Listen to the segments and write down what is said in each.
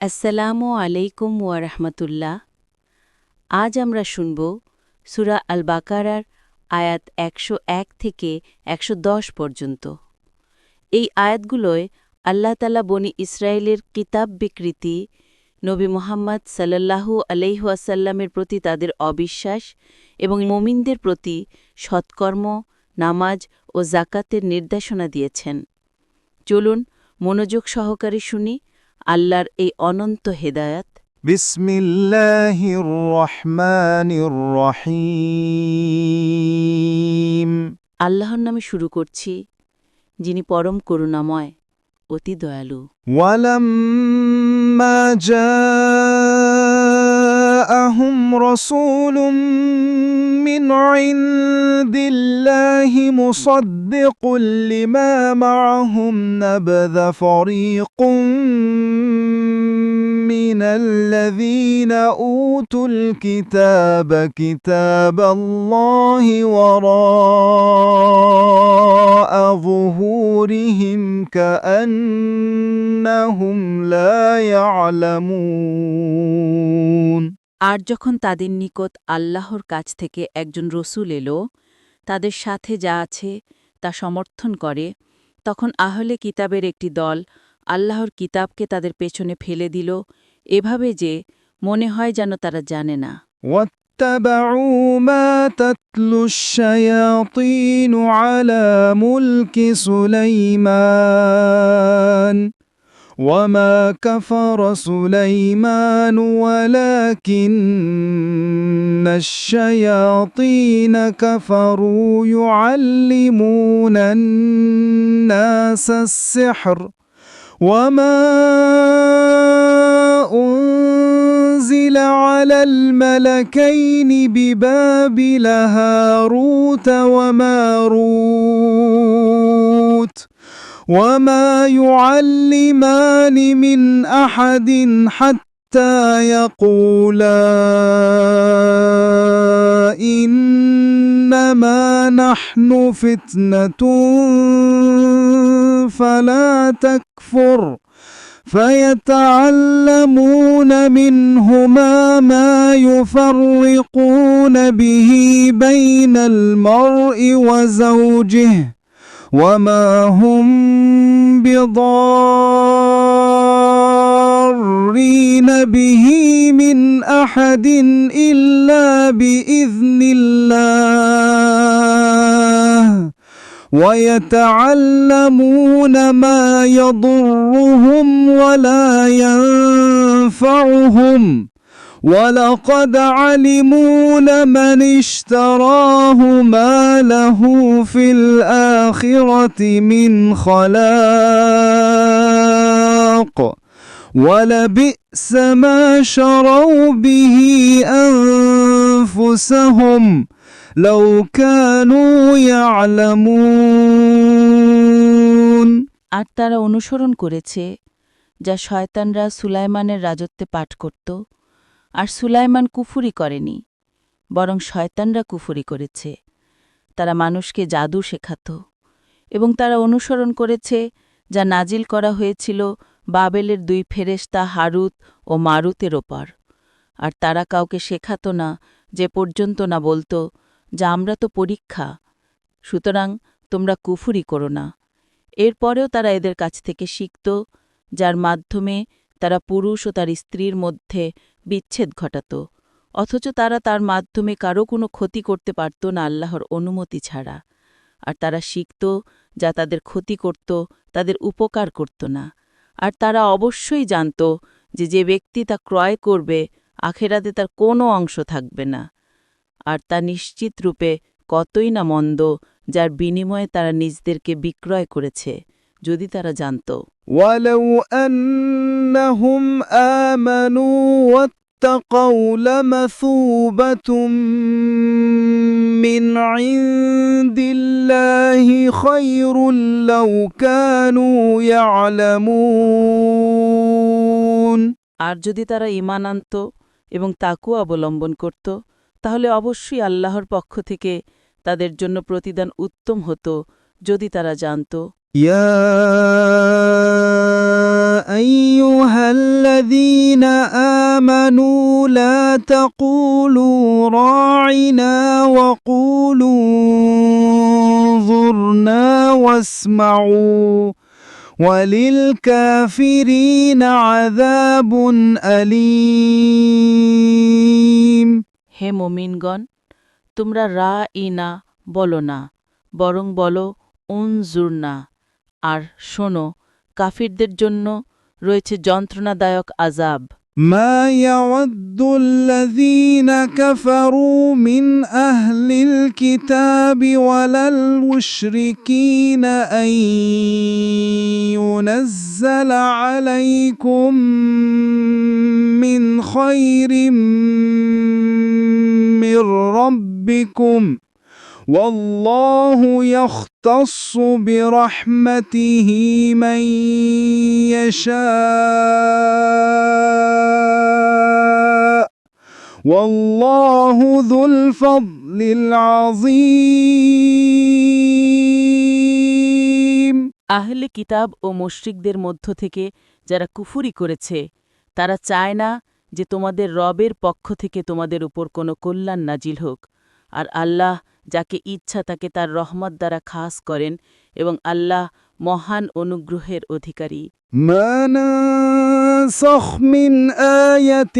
আসসালামু আলাইকুম ওয়ারহমতুল্লাহ আজ আমরা শুনব সুরা আল বাকারার আয়াত একশো এক থেকে একশো দশ পর্যন্ত। এই আয়াতগুলোয় আল্লাহ তালা বনি ইসরায়েলের কিতাব বিকৃতি, নবী মোহাম্মদ সাল্লাল্লাহু আলাইহাসাল্লামের প্রতি তাদের অবিশ্বাস এবং মোমিনদের প্রতি সৎকর্ম, নামাজ ও জাকাতের নির্দেশনা দিয়েছেন। চলুন মনোযোগ সহকারে শুনি আল্লাহর এই অনন্ত হেদায়ত। বিসমিল্লাহির আল্লাহর নামে শুরু করছি যিনি পরম করুণাময় অতি দয়ালু। ওয়ালাম্মা জা جاءهم رسول من عند الله مصدق لما معهم نبذ فريق من الذين أوتوا الكتاب كتاب الله وراء ظهورهم كأنهم لا يعلمون. আর যখন তাদের নিকট আল্লাহর কাছ থেকে একজন রসুল এলো তাদের সাথে যা আছে তা সমর্থন করে তখন আহলে কিতাবের একটি দল আল্লাহর কিতাবকে তাদের পেছনে ফেলে দিল এভাবে যে মনে হয় যেন তারা জানে না واتبعوا ما تتلو الشياطين على ملك سليمان وما كفر سليمان ولكن الشياطين كفروا يعلمون الناس السحر وما أنزل على الملكين ببابل هاروت وماروت وما يعلمان من أحد حتى يقولا إنما نحن فتنة فلا تكفر فيتعلمون منهما ما يفرقون به بين المرء وزوجه وما هم بضارين به من احد الا باذن الله ويتعلمون ما يضرهم ولا ينفعهم ولقد علموا لمن اشتراه ما له في الآخرة من خلاق ولبئس ما شروا به أنفسهم لو كانوا يعلمون আর তারা অনুসরণ করেছে যা শয়তানরা সুলাইমানের রাজত্বে পাঠ করত আর সুলাইমান কুফুরি করেনি, বরং শয়তানরা কুফুরি করেছে। তারা মানুষকে জাদু শেখাত এবং তারা অনুসরণ করেছে, যা নাজিল করা হয়েছিল বাবেলের দুই ফেরেশতা হারুত ও মারুতের ওপর। আর তারা কাউকে শেখাত না, যে পর্যন্ত না বলতো, যা আমরা তো পরীক্ষা, সুতরাং তোমরা কুফুরি করো না। এরপরেও তারা এদের কাছ থেকে শিখত, যার মাধ্যমে তারা পুরুষ ও তার স্ত্রীর মধ্যে বিচ্ছেদ ঘটাত, অথচ তারা তার মাধ্যমে কারও কোনো ক্ষতি করতে পারত না আল্লাহর অনুমতি ছাড়া। আর তারা শিখত, যা তাদের ক্ষতি করত, তাদের উপকার করত না। আর তারা অবশ্যই জানত যে যে ব্যক্তি তা ক্রয় করবে, আখেরাতে তার কোনো অংশ থাকবে না। আর তা নিশ্চিত রূপে কতই না মন্দ, যার বিনিময়ে তারা নিজদেরকে বিক্রয় করেছে। যদি তারা জানত ولو أنهم آمنوا واتقوا لمثوبة من عند الله خير لو كانوا يعلمون আর যদি তারা ইমান আনত এবং তাকু অবলম্বন করত তাহলে অবশ্যই আল্লাহর পক্ষ থেকে তাদের জন্য প্রতিদান উত্তম হতো যদি তারা জানত يا أيها الذين آمنوا لا تقولوا راعنا وقولوا انظرنا واسمعوا وللكافرين عذاب أليم হে মোমিনগণ তোমরা রা ইনা বলো না বরং বলো উনজুরনা আর শোনো কাফিরদের জন্য রয়েছে যন্ত্রণাদায়ক আজাব ما يود الذين كفروا من أهل الكتاب ولا المشركين أن ينزل عليكم من خير من ربكم والله يختص برحمته من يشاء والله ذو الفضل العظيم আহলে কিতাব ও মুশরিকদের মধ্য থেকে যারা কুফুরি করেছে তারা চায় না যে তোমাদের রবের পক্ষ থেকে তোমাদের উপর কোনো কল্যাণ নাজিল হোক আর আল্লাহ যাকে ইচ্ছা তাকে তার রহমত দ্বারা খাস করেন এবং আল্লাহ মহান অনুগ্রহের অধিকারী ما ننسخ من آية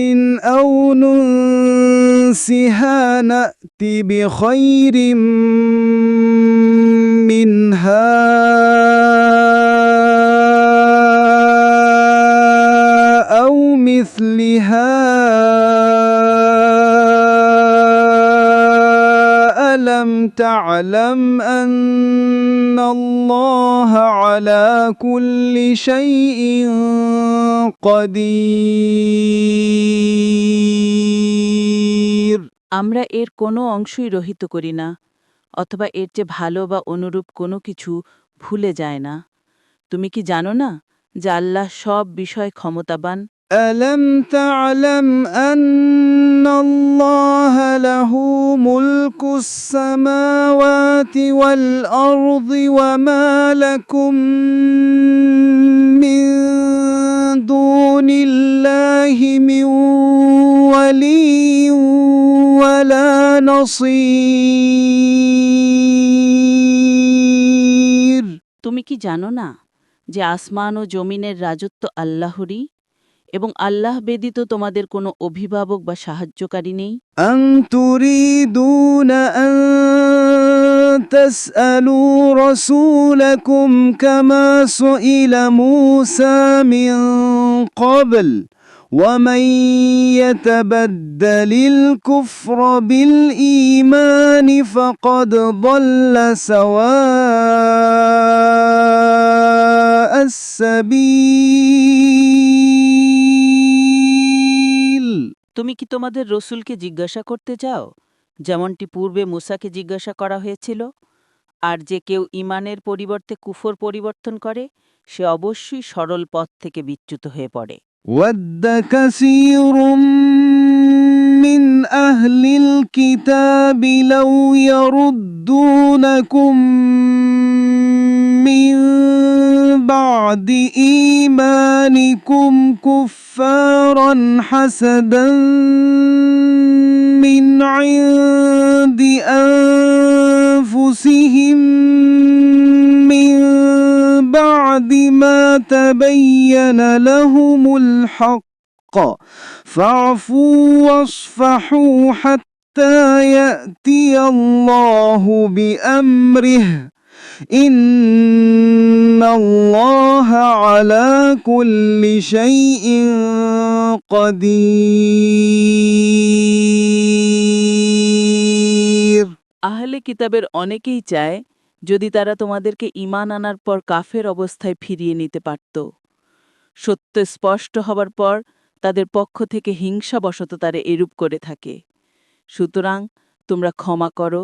أو ننسها نأت بخير منها تعلم أن الله على كل شيء قدير আমরা এর কোনো অংশই রহিত করি না অথবা এর চেয়ে ভালো বা অনুরূপ কোনো কিছু ভুলে যায় না তুমি কি জানো না যে আল্লাহ সব বিষয় ক্ষমতাবান ألم تعلم أن الله له ملك السماوات والأرض وما لكم من دون الله من ولي ولا نصير তুমি কি জানো না যে আসমান ও জমিনের রাজত্ব আল্লাহরই এবং আল্লাহ ব্যতীত তোমাদের কোনো অভিভাবক বা সাহায্যকারী নেই أم تريدون أن تسألوا رسولكم كما سئل موسى من قبل ومن يتبدل الكفر بالإيمان فقد ضل سواء السبيل তুমি কি তোমাদের রসুলকে জিজ্ঞাসা করতে চাও যেমনটি পূর্বে মুসাকে জিজ্ঞাসা করা হয়েছিল আর যে কেউ ইমানের পরিবর্তে কুফর পরিবর্তন করে সে অবশ্যই সরল পথ থেকে বিচ্যুত হয়ে পড়ে ود كثير من أهل الكتاب لو يردونكم بعد إيمانكم كفارا حسدا من عند أنفسهم من بعد ما تبين لهم الحق. فاعفوا واصفحوا حتى يأتي الله بأمره. إن الله على كل شيء قدير আহলে কিতাবের অনেকেই চায় যদি তারা তোমাদেরকে ঈমান আনার পর কাফের অবস্থায় ফিরিয়ে নিতে পারত সত্য স্পষ্ট হবার পর তাদের পক্ষ থেকে হিংসাবশত তারা এরূপ করে থাকে সুতরাং তোমরা ক্ষমা করো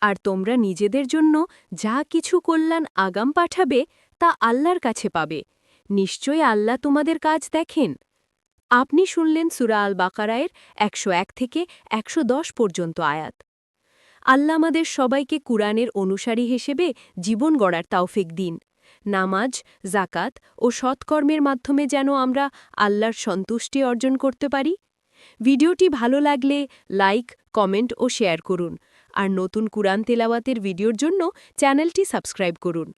আর তোমরা নিজেদের জন্য যা কিছু কল্যাণ আগাম পাঠাবে, তা আল্লাহর কাছে পাবে। নিশ্চয়ই আল্লাহ তোমাদের কাজ দেখেন। আপনি শুনলেন সুরা আল বাকারায়ের একশো এক থেকে একশো দশ পর্যন্ত আয়াত। আল্লাহ আমাদের সবাইকে কুরআনের অনুসারী হিসেবে জীবন গড়ার তাওফিক দিন। নামাজ জাকাত ও সৎকর্মের মাধ্যমে যেন আমরা আল্লাহর সন্তুষ্টি অর্জন করতে পারি। ভিডিওটি ভালো লাগলে লাইক, কমেন্ট ও শেয়ার করুন। আর নতুন কুরআন তেলাওয়াতের ভিডিওর জন্য চ্যানেলটি সাবস্ক্রাইব করুন।